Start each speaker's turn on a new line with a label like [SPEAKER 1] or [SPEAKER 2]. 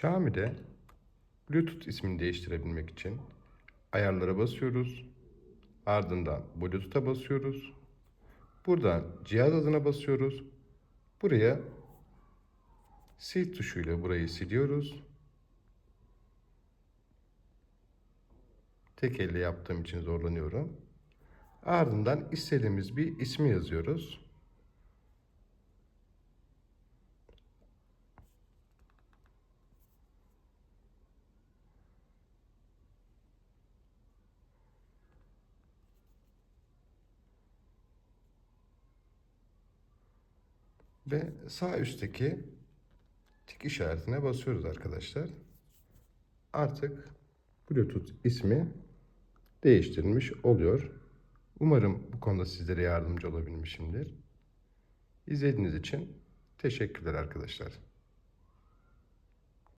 [SPEAKER 1] Xiaomi'de Bluetooth ismini değiştirebilmek için ayarlara basıyoruz. Ardından Bluetooth'a basıyoruz. Buradan cihaz adına basıyoruz. Buraya sil tuşuyla burayı siliyoruz. Tek elle yaptığım için zorlanıyorum. Ardından istediğimiz bir ismi yazıyoruz. Ve sağ üstteki tik işaretine basıyoruz arkadaşlar. Artık Bluetooth ismi değiştirilmiş oluyor. Umarım bu konuda sizlere yardımcı olabilmişimdir. İzlediğiniz için teşekkürler arkadaşlar.